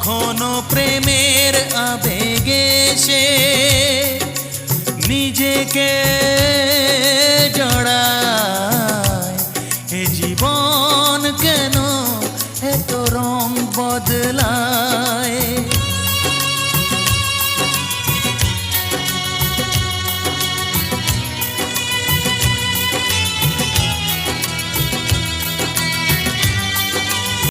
কখনো প্রেমের আবেগে সে নিজেকে জড়ায়। এ জীবন কেন এত রং বদলা